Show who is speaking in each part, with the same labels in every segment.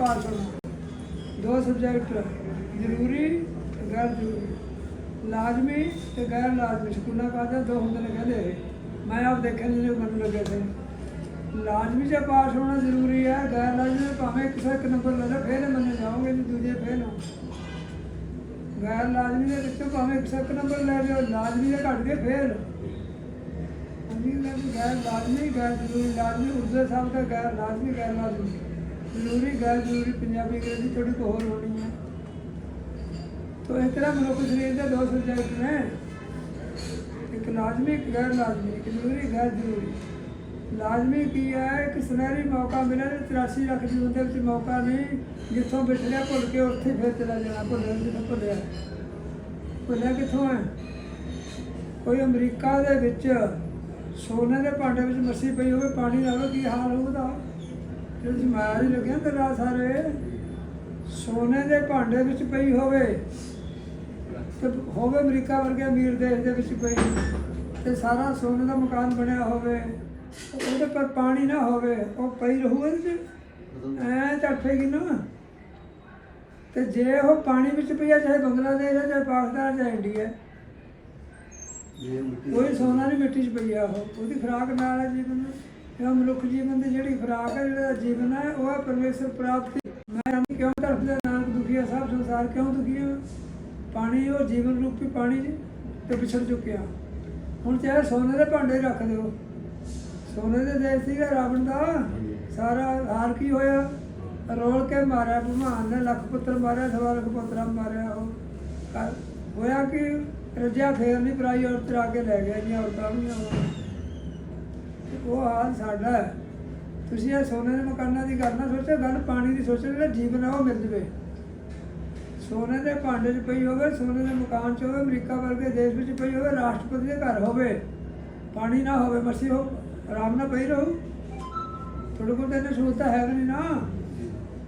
Speaker 1: ਪਾਸ ਹੋਣਾ। ਦੋ ਸਬਜੈਕਟ ਜ਼ਰੂਰੀ ਤੇ ਗੈਰ ਜ਼ਰੂਰੀ। ਲਾਜ਼ਮੀ ਤੇ ਗੈਰ ਲਾਜ਼ਮੀ, ਸਕੂਲਾਂ ਕਾਹਦੇ ਦੋ ਹੁੰਦੇ ਨੇ ਕਹਿੰਦੇ ਮੈਂ ਆਪ ਦੇਖਿਆ ਨੇ, ਜੋ ਮੈਨੂੰ ਲੱਗੇ ਸੀ। ਲਾਜ਼ਮੀ ਜੇ ਪਾਸ ਹੋਣਾ ਜ਼ਰੂਰੀ ਹੈ ਗੈਰ ਲਾਜ਼ਮੀ ਭਾਵੇਂ ਕਿਸੇ ਇੱਕ ਨੰਬਰ ਲੈ ਲਓ ਫੇਰ ਮੰਨੇ ਜਾਓਗੇ ਜੇ, ਦੂਜੇ ਫੇਲ ਹੋ ਗੈਰ ਲਾਜ਼ਮੀ ਦੇ ਵਿੱਚੋਂ ਭਾਵੇਂ ਕਿਸੇ ਇੱਕ ਨੰਬਰ ਲੈ ਲਿਓ ਲਾਜ਼ਮੀ ਦੇ ਘੱਟ ਕੇ ਫੇਲ ਹਾਂਜੀ ਗੈਰ ਲਾਜ਼ਮੀ, ਗੈਰ ਜ਼ਰੂਰੀ, ਲਾਜ਼ਮੀ ਉਰਦੂ ਸਾਹਿਬ ਦਾ ਗੈਰ ਲਾਜ਼ਮੀ ਗੈਰ ਲਾਜ਼ਮੀ। ਜ਼ਰੂਰੀ ਗੈਰ ਜ਼ਰੂਰੀ ਪੰਜਾਬੀ ਅੰਗਰੇਜ਼ੀ ਥੋੜੀ ਕੁ ਹੋਰ ਹੋਣੀ ਹੈ। ਤੋ ਇਸ ਤਰ੍ਹਾਂ ਮਨੁੱਖ ਸਰੀਰ ਦੇ ਦੋ ਸਬਜੈਕਟ ਨੇ। ਇੱਕ ਲਾਜ਼ਮੀ, ਇੱਕ ਗੈਰ ਲਾਜ਼ਮੀ, ਇੱਕ ਜ਼ਰੂਰੀ, ਗੈਰ ਜ਼ਰੂਰੀ। ਲਾਜ਼ਮੀ ਕੀ ਹੈ? ਇੱਕ ਸੁਨਹਿਰੀ ਮੌਕਾ ਮਿਲਿਆ ਤੇ 83 ਲੱਖ ਜੀਵਨ ਦੇ ਵਿੱਚ ਮੌਕਾ ਨਹੀਂ, ਜਿੱਥੋਂ ਬਿਠਲਿਆ, ਭੁੱਲ ਕੇ ਉੱਥੇ ਫਿਰ ਚਲਾ ਜਾਣਾ, ਭੁੱਲਿਆ ਜਿੱਥੋਂ ਭੁੱਲਿਆ। ਭੁੱਲਿਆ ਕਿੱਥੋਂ ਹੈ? ਕੋਈ ਅਮਰੀਕਾ ਦੇ ਵਿੱਚ ਸੋਨੇ ਦੇ ਭਾਂਡੇ ਵਿੱਚ ਮੱਛੀ ਪਈ ਹੋਵੇ, ਪਾਣੀ ਨਾ ਕੀ ਹਾਲ ਹੋਊਗਾ? ਜੇ ਤੁਸੀਂ ਮਾਇਆ ਹੀ ਲੱਗਿਆ ਤੇ ਰਾਤ ਸਾਰੇ ਸੋਨੇ ਦੇ ਭਾਂਡੇ ਵਿੱਚ ਪਈ ਹੋਵੇ ਤੇ ਹੋਵੇ ਅਮਰੀਕਾ ਵਰਗੇ ਅਮੀਰ ਦੇਸ਼ ਦੇ ਵਿੱਚ ਪਈ ਤੇ ਸਾਰਾ ਸੋਨੇ ਦਾ ਮਕਾਨ ਬਣਿਆ ਹੋਵੇ ਉਹਦੇ ਪਰ ਪਾਣੀ ਨਾ ਹੋਵੇ ਉਹ ਪਈ ਰਹੂ ਇਹਦੇ ਐ ਤੜਫੇਗੀ ਨਾ। ਤੇ ਜੇ ਉਹ ਪਾਣੀ ਵਿੱਚ ਪਈ ਹੈ ਚਾਹੇ ਬੰਗਲਾਦੇਸ਼ ਹੈ ਚਾਹੇ ਪਾਕਿਸਤਾਨ ਚਾਹੇ ਇੰਡੀਆ ਕੋਈ ਸੋਨਾ ਨਹੀਂ ਮਿੱਟੀ 'ਚ ਪਈ ਆ ਉਹ। ਉਹਦੀ ਖੁਰਾਕ ਨਾਲ ਹੈ ਜੀਵਨ। ਇਹ ਮਨੁੱਖ ਜੀਵਨ ਦੀ ਜਿਹੜੀ ਖੁਰਾਕ ਹੈ, ਜਿਹੜਾ ਜੀਵਨ ਹੈ, ਉਹ ਹੈ ਪਰਮੇਸ਼ਰ ਪ੍ਰਾਪਤੀ ਮੈਂ ਜਾਣੀ ਕਿਉਂ ਤੜਫਦਾ ਨਾਨਕ ਦੁਖੀ ਸਭ ਸੰਸਾਰ ਕਿਉਂ ਦੁਖੀ ਪਾਣੀ, ਉਹ ਜੀਵਨ ਰੂਪੀ ਪਾਣੀ ਤੇ ਵਿਛੜ ਚੁੱਕਿਆ। ਹੁਣ ਚਾਹੇ ਸੋਨੇ ਦੇ ਭਾਂਡੇ ਰੱਖ ਦਿਓ ਸੋਨੇ ਦੇ ਦੇਸ਼ ਸੀਗਾ ਰਾਵਣ ਦਾ। ਸਾਰਾ ਹਾਰ ਕੀ ਹੋਇਆ? ਰੋਲ ਕੇ ਮਾਰਿਆ, ਭਗਵਾਨ ਨੇ ਲੱਖ ਪੁੱਤਰ ਮਾਰਿਆ, ਸਵਾ ਲੱਖ ਪੁੱਤਰਾਂ ਮਾਰਿਆ ਉਹ। ਹੋਇਆ ਕਿ ਰਜਿਆ ਫੇਰ ਨਹੀਂ, ਪਰਾਈ ਔਰਤ ਆ ਕੇ ਲੈ ਗਿਆ ਜੀ ਔਰਤਾਂ ਨੂੰ ਉਹ ਹਾਲ ਸਾਡਾ ਹੈ। ਤੁਸੀਂ ਇਹ ਸੋਨੇ ਦੇ ਮਕਾਨਾਂ ਦੀ ਗੱਲ ਨਾ ਸੋਚੋ, ਗੱਲ ਪਾਣੀ ਦੀ ਸੋਚੋ, ਜਿਹੜਾ ਜੀਵਨ ਹੈ ਉਹ ਮਿਲ ਜਵੇ। ਸੋਨੇ ਦੇ ਭਾਂਡੇ 'ਚ ਪਈ ਹੋਵੇ, ਸੋਨੇ ਦੇ ਮਕਾਨ 'ਚ ਹੋਵੇ, ਅਮਰੀਕਾ ਵਰਗੇ ਦੇਸ਼ ਵਿੱਚ ਪਈ ਹੋਵੇ, ਰਾਸ਼ਟਰਪਤੀ ਦੇ ਘਰ ਹੋਵੇ, ਪਾਣੀ ਨਾ ਹੋਵੇ, ਮਸੀ ਹੋ ਆਰਾਮ ਨਾਲ ਪਈ ਰਹੂ। ਤੁਹਾਡੇ ਕੋਲ ਤਾਂ ਇਹਨੇ ਸਹੂਲਤਾਂ ਹੈ ਵੀ ਨਹੀਂ ਨਾ।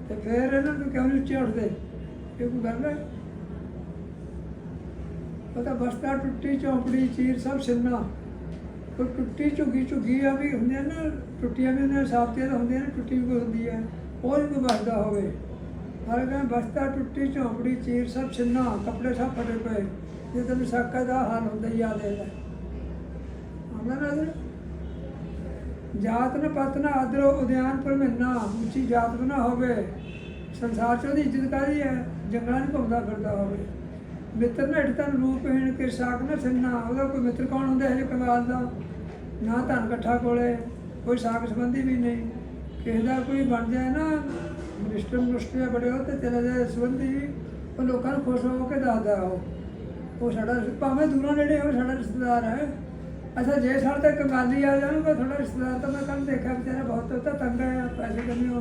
Speaker 1: ਤੇ ਫਿਰ ਇਹਨਾਂ ਨੂੰ ਕਿਉਂ ਨਹੀਂ ਉੱਚੇ ਉੱਠਦੇ? ਇਹ ਕੋਈ ਗੱਲ ਹੈ? ਪਤਾ ਬਸਤਾ, ਟੁੱਟੀ, ਚੌਂਪੜੀ, ਚੀਰ ਸਭ ਸਿੰਨਾ ਕੋਈ ਟੁੱਟੀ ਝੁੱਗੀ ਝੁੱਗੀ ਆ ਵੀ ਹੁੰਦੇ ਨਾ, ਟੁੱਟੀਆਂ ਵੀ ਹੁੰਦੀਆਂ ਸਾਫਤੀਆਂ ਤਾਂ ਹੁੰਦੀਆਂ ਨੇ ਟੁੱਟੀ ਵੀ ਹੁੰਦੀ ਹੈ, ਉਹ ਵੀ ਕੋਈ ਬਸਦਾ ਹੋਵੇ। ਪਰ ਕਹਿੰਦਾ ਬਸਤਾ, ਟੁੱਟੀ, ਝੌਂਪੜੀ, ਚੀਰ ਸਭ ਸਿੰਨਾ ਕੱਪੜੇ ਸਭ ਫਟੇ ਪਏ, ਜੇ ਤੈਨੂੰ ਸਾਕਾ ਦਾ ਹਾਲ ਹੁੰਦਾ ਹੀ ਯਾਦ ਆਉਂਦਾ ਨਾ ਅਦਰ ਜਾਤ ਨ ਪਤ ਨ ਆਦਰੋ, ਉਦਿਆਨ ਪਰ ਮਹੀਨਾ ਉੱਚੀ ਜਾਤ ਵੀ ਨਾ ਹੋਵੇ। ਸੰਸਾਰ ਚ ਉਹਦੀ ਇੱਜ਼ਤ ਕਾਹਦੀ ਹੈ? ਜੰਗਲਾਂ 'ਚ ਘੁੰਮਦਾ ਫਿਰਦਾ ਹੋਵੇ। ਮਿੱਤਰ ਨੇ ਢਤਨ ਰੂਪਹੀਣ ਕੇ ਸਾਖ ਨਾ ਸਿੰਨਾ ਉਹਦਾ ਕੋਈ ਮਿੱਤਰ ਕੌਣ ਹੁੰਦਾ ਹੈ ਜੋ ਦਾ? ਨਾ ਧਨ ਇਕੱਠਾ ਕੋਲੇ, ਕੋਈ ਸਾਖ ਸੰਬੰਧੀ ਵੀ ਨਹੀਂ। ਕਿਸੇ ਦਾ ਕੋਈ ਬਣ ਜਾਏ ਨਾ ਮਿਨਿਸਟਰ ਮਿਨਿਸਟਰ ਬੜੇ ਹੋ ਤੇ ਤੇਰਾ ਜੇ ਸੰਬੰਧੀ ਉਹ ਲੋਕਾਂ ਨੂੰ ਖੁਸ਼ ਹੋ ਕੇ ਦੱਸਦਾ ਉਹ। ਉਹ ਸਾਡਾ ਭਾਵੇਂ ਦੂਰੋਂ ਨੇੜੇ ਹੋਵੇ ਸਾਡਾ ਰਿਸ਼ਤੇਦਾਰ ਹੈ। ਅੱਛਾ, ਜੇ ਸਾਡੇ ਤੇ ਕੰਗਾਲੀ ਆ ਜਾਣੂਗਾ ਤੁਹਾਡਾ ਰਿਸ਼ਤੇਦਾਰ ਤਾਂ ਮੈਂ ਕੱਲ ਦੇਖਿਆ ਵਿਚਾਰਾ ਬਹੁਤ ਉਹ ਤਾਂ ਤੰਗ ਹੈ, ਪੈਸੇ ਕਮੀ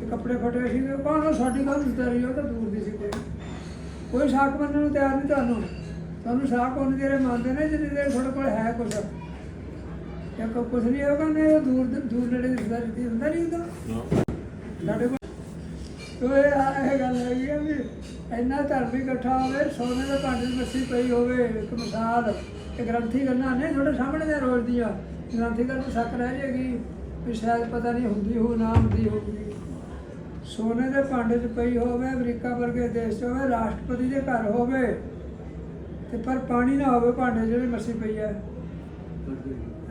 Speaker 1: ਤੇ ਕੱਪੜੇ ਫਟੇ ਸੀ ਕੌਣ ਸਾਡੀ ਗੱਲ ਰਿਸ਼ਤੇਦਾਰੀ ਉਹ ਤਾਂ ਦੂਰ ਦੀ ਸੀ ਕੋਈ। ਕੋਈ ਸ਼ਾਕ ਮੰਨਣ ਨੂੰ ਤਿਆਰ ਨਹੀਂ ਤੁਹਾਨੂੰ। ਤੁਹਾਨੂੰ ਸਾਕ ਉਹਨੇ ਜਿਹੜੇ ਮੰਨਦੇ ਨੇ ਜਿਹਦੇ ਦੇ ਤੁਹਾਡੇ ਕੋਲ ਹੈ ਕੁਝ ਜੇ ਕੋ ਕੁਝ ਨਹੀਂ ਹੋਗਾ ਨੇ ਉਹ ਦੂਰ ਦੂਰ ਨੇੜੇ ਦੀ ਰਿਸ਼ਤੇਦਾਰੀ ਹੁੰਦਾ ਨਹੀਂ ਹੁੰਦਾ ਸਾਡੇ ਕੋਲ ਤੋ ਇਹ ਆ- ਗੱਲ ਹੈਗੀ ਆ ਵੀ ਇੰਨਾ ਧਰਮ ਇਕੱਠਾ ਹੋਵੇ, ਸੋਨੇ ਦੇ ਭਾਂਡੇ 'ਚ ਮੱਛੀ ਪਈ ਹੋਵੇ, ਇੱਕ ਮਿਸਾਲ ਇਹ ਗ੍ਰੰਥੀ ਗੱਲਾਂ ਨੇ ਤੁਹਾਡੇ ਸਾਹਮਣੇ ਦੇ ਰੋਜ਼ ਦੀਆਂ। ਗ੍ਰੰਥੀ ਗੱਲ ਤੋਂ ਸ਼ੱਕ ਰਹਿ ਜਾਏਗੀ ਵੀ ਸ਼ਾਇਦ ਪਤਾ ਨਹੀਂ ਹੁੰਦੀ ਹੋ ਨਾ ਹੁੰਦੀ ਹੋਊਗੀ। ਸੋਨੇ ਦੇ ਭਾਂਡੇ 'ਚ ਪਈ ਹੋਵੇ, ਅਮਰੀਕਾ ਵਰਗੇ ਦੇਸ਼ 'ਚ ਹੋਵੇ, ਰਾਸ਼ਟਰਪਤੀ ਦੇ ਘਰ ਹੋਵੇ, ਤੇ ਪਰ ਪਾਣੀ ਨਾ ਹੋਵੇ ਭਾਂਡੇ 'ਚ ਜਿਹੜੀ ਮੱਛੀ ਪਈ ਹੈ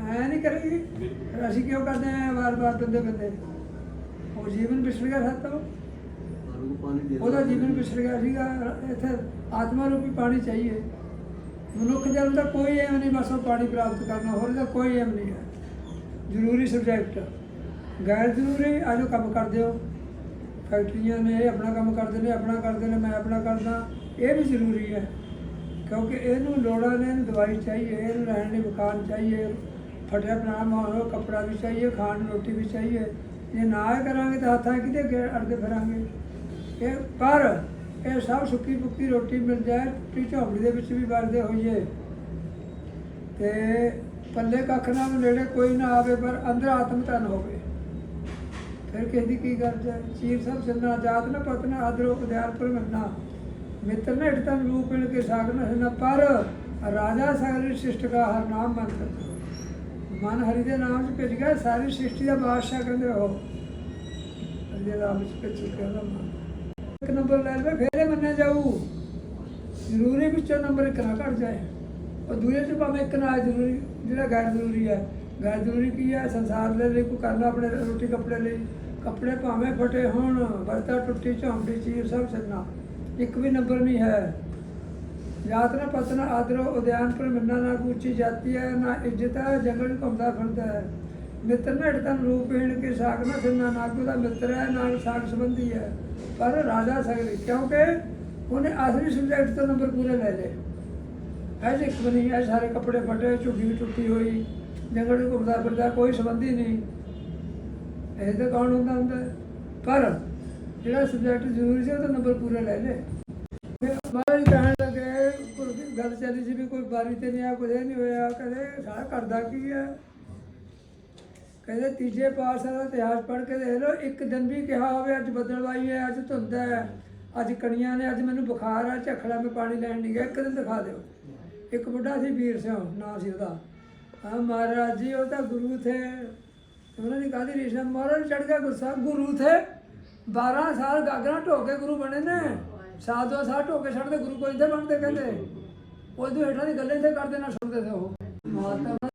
Speaker 1: ਐ ਨਹੀਂ ਕਰੇਗੀ ਅਸੀਂ ਕਿਉਂ ਕਰਦੇ ਆ ਵਾਰ-ਵਾਰ ਬੰਦੇ ਬੰਦੇ ਉਹ ਜੀਵਨ ਵਿਸਰ ਗਿਆ ਸਾਤੋਂ ਉਹਦਾ ਜੀਵਨ ਵਿਸਰ ਗਿਆ ਸੀਗਾ। ਇੱਥੇ ਆਤਮਾ ਰੂਪੀ ਪਾਣੀ ਚਾਹੀਏ। ਮਨੁੱਖ ਦੇ ਅੰਦਰ ਕੋਈ ਐਮ ਨਹੀਂ, ਬਸ ਉਹ ਪਾਣੀ ਪ੍ਰਾਪਤ ਕਰਨਾ। ਹੋਰ ਇਹਦਾ ਕੋਈ ਐਮ ਨਹੀਂ ਹੈ। ਜ਼ਰੂਰੀ ਸਬਜੈਕਟ ਗੈਰ ਜ਼ਰੂਰੀ, ਆਜੋ ਕੰਮ ਕਰਦੇ ਹੋ। ਫੈਕਟਰੀਆਂ ਨੇ ਇਹ ਆਪਣਾ ਕੰਮ ਕਰਦੇ ਨੇ, ਆਪਣਾ ਕਰਦੇ ਨੇ, ਮੈਂ ਆਪਣਾ ਕਰਦਾ। ਇਹ ਵੀ ਜ਼ਰੂਰੀ ਹੈ, ਕਿਉਂਕਿ ਇਹਨੂੰ ਲੋੜਾਂ ਨੇ, ਇਹਨੂੰ ਦਵਾਈ ਚਾਹੀਏ, ਇਹਨੂੰ ਰਹਿਣ ਲਈ ਮਕਾਨ ਚਾਹੀਏ, ਫਟਿਆ ਪੁਰਾਣਾ ਮਾਹੌਲ ਹੋ ਕੱਪੜਾ ਵੀ ਚਾਹੀਏ, ਖਾਣ ਨੂੰ ਰੋਟੀ ਵੀ ਚਾਹੀਏ। ਜੇ ਨਾ ਕਰਾਂਗੇ ਤਾਂ ਹੱਥਾਂ ਕਿਤੇ ਅੱਗੇ ਅੜਦੇ ਫਿਰਾਂਗੇ। ਇਹ, ਪਰ ਇਹ ਸਭ ਸੁੱਕੀ ਪੁੱਕੀ ਰੋਟੀ ਮਿਲ ਜਾਏ ਟੁੱਟੀ ਝੌਂਪੜੀ ਦੇ ਵਿੱਚ ਵੀ ਵਰਦੇ ਹੋਈਏ। ਤੇ ਪੱਲੇ ਕੱਖ ਨਾ ਨੇੜੇ ਕੋਈ ਨਾ ਆਵੇ, ਪਰ ਅੰਦਰ ਆਤਮ ਧਨ ਹੋਵੇ। ਫਿਰ ਕਹਿੰਦੀ, ਕੀ ਗੱਲ ਹੈ ਚੀਰ ਸਭ ਸਿੰਨਾ ਜਾਤ ਨਾ ਪਤਨਾ ਆਦਰੋ ਉਦਿਆਰ ਪਰ ਮੰਨਾ ਮਿੱਤਰ ਨੇ ਢਤਨ ਰੂਪ ਮਿਲ ਕੇ ਸਾਗਨ ਹਨਾ ਪਰ ਰਾਜਾ ਸਾਗਰ ਸ਼ਿਸ਼ਟ ਦਾ ਹਰ ਨਾਮ ਮਨ ਮਨ ਹਰੀ ਦੇ ਨਾਮ ਚ ਭਿੱਜ ਗਿਆ, ਸਾਰੀ ਸ੍ਰਿਸ਼ਟੀ ਦਾ ਬਾਦਸ਼ਾਹ ਕਹਿੰਦੇ ਉਹ ਦੇ ਨਾਮ ਵਿੱਚ ਪਿੱਛੇ ਕਹਿੰਦਾ ਇੱਕ ਨੰਬਰ ਲੈ ਲਵੇ, ਫੇਰੇ ਮੰਨਿਆ ਜਾਊ। ਜ਼ਰੂਰੀ ਵਿੱਚੋਂ ਨੰਬਰ ਇੱਕ ਨਾ ਘਟ ਜਾਏ। ਉਹ ਦੂਜੇ ਚ ਭਾਵੇਂ ਇੱਕ ਨਾ ਜ਼ਰੂਰੀ, ਜਿਹੜਾ ਗੈਰ ਜ਼ਰੂਰੀ ਹੈ। ਗੈਰ ਜ਼ਰੂਰੀ ਕੀ ਹੈ ਸੰਸਾਰ ਦੇ ਲਈ ਕੋਈ ਕਰਨਾ ਆਪਣੇ ਰੋਟੀ ਕੱਪੜੇ ਲਈ। ਕੱਪੜੇ ਭਾਵੇਂ ਫਟੇ ਹੋਣ, ਵਰਤਾ ਟੁੱਟੀ ਝੌਂਪੜੀ ਚੀਰ, ਸਭ ਛੱਡਣਾ ਇੱਕ ਵੀ ਨੰਬਰ ਨਹੀਂ ਹੈ। ਜਾਤ ਨਾ ਪਤਨਾ, ਆਦਰੋ, ਉਦਿਆਨ ਪਰ ਮਿਲਣਾ ਨਾ ਉੱਚੀ ਜਾਤੀ ਹੈ, ਨਾ ਇੱਜ਼ਤ ਹੈ, ਜੰਗਲ ਘੁੰਮਦਾ ਫਿਰਦਾ ਹੈ। ਮਿੱਤਰ ਨੇ ਤਨ ਰੂਪ ਹੀਣ ਕੇ ਸਾਗ ਨਾ ਫਿਰਨਾ ਨਾ ਕੋਈ ਦਾ ਮਿੱਤਰ ਹੈ ਨਾਲ ਸਾਗ ਸੰਬੰਧੀ ਹੈ। ਪਰ ਰਾਜਾ ਸਗਲੀ, ਕਿਉਂਕਿ ਉਹਨੇ ਆਖਰੀ ਸਬਜੈਕਟ ਤੋਂ ਨੰਬਰ ਪੂਰੇ ਲੈ ਲਏ। ਐਸੇ ਇੱਕ ਵੀ ਨਹੀਂ ਹੈ, ਸਾਰੇ ਕੱਪੜੇ ਫਟੇ, ਝੁੱਗੀ ਵੀ ਟੁੱਟੀ ਹੋਈ। ਜੰਗਲ ਵਿੱਚ ਘੁੰਮਦਾ ਫਿਰਦਾ ਕੋਈ ਸੰਬੰਧੀ ਨਹੀਂ। ਇਹ ਤਾਂ ਕੌਣ ਹੁੰਦਾ ਹੁੰਦਾ ਪਰ ਜਿਹੜਾ ਸਬਜੈਕਟ ਜ਼ਰੂਰੀ ਸੀ ਉਹਦਾ ਨੰਬਰ ਪੂਰਾ ਲੈ ਲਏ। ਫਿਰ ਮਹਾਰਾਜ ਕਹਿਣ ਲੱਗੇ ਗੱਲ ਚੱਲੀ ਸੀ ਵੀ ਕੋਈ ਬਾਰੀ ਤੇ ਨਹੀਂ ਆ ਕੁਝ ਨਹੀਂ ਹੋਇਆ। ਕਹਿੰਦੇ ਸਾਰਾ ਕਰਦਾ ਕੀ ਹੈ ਕਹਿੰਦੇ, ਤੀਜੇ ਪਾਤਸ਼ਾਹ ਦਾ ਇਤਿਹਾਸ ਪੜ੍ਹ ਕੇ ਦੇਖ ਲਓ। ਇੱਕ ਦਿਨ ਵੀ ਕਿਹਾ ਹੋਵੇ, ਅੱਜ ਬੱਦਲਵਾਈ ਹੈ, ਅੱਜ ਧੁੰਦ ਹੈ, ਅੱਜ ਕਣੀਆਂ ਨੇ, ਅੱਜ ਮੈਨੂੰ ਬੁਖਾਰ ਆ, ਝਖੜਾ ਮੈਂ ਪਾਣੀ ਲੈਣ ਨਹੀਂ ਗਿਆ, ਇੱਕ ਦਿਨ ਦਿਖਾ ਦਿਓ। ਇੱਕ ਬੁੱਢਾ ਸੀ, ਵੀਰ ਸਿੰਘ, ਨਾਂ ਸੀ ਉਹਦਾ। ਹਾਂ ਮਹਾਰਾਜ ਜੀ, ਉਹ ਤਾਂ ਗੁਰੂ ਥੇ। ਉਹਨਾਂ ਦੀ ਕਾਦੀ ਰੀਸ਼ਾ ਮਹਾਰਾਜ ਚੜ ਗਿਆ ਗੁੱਸਾ ਗੁਰੂ ਥੇ। 12 ਸਾਲ ਗਾਗਰਾਂ ਢੋ ਕੇ ਗੁਰੂ ਬਣੇ ਨੇ। ਸਾਲ ਦੋ ਸਾਲ ਢੋ ਕੇ ਛੱਡਦੇ, ਗੁਰੂ ਕੋਈ ਇੱਥੇ ਬਣਦੇ ਕਹਿੰਦੇ। ਉਹ ਹੇਠਾਂ ਦੀ ਗੱਲਾਂ ਇੱਥੇ ਕਰਦੇ ਨਾ, ਸੁਣਦੇ ਤੇ ਉਹ। ਮਾਤਾ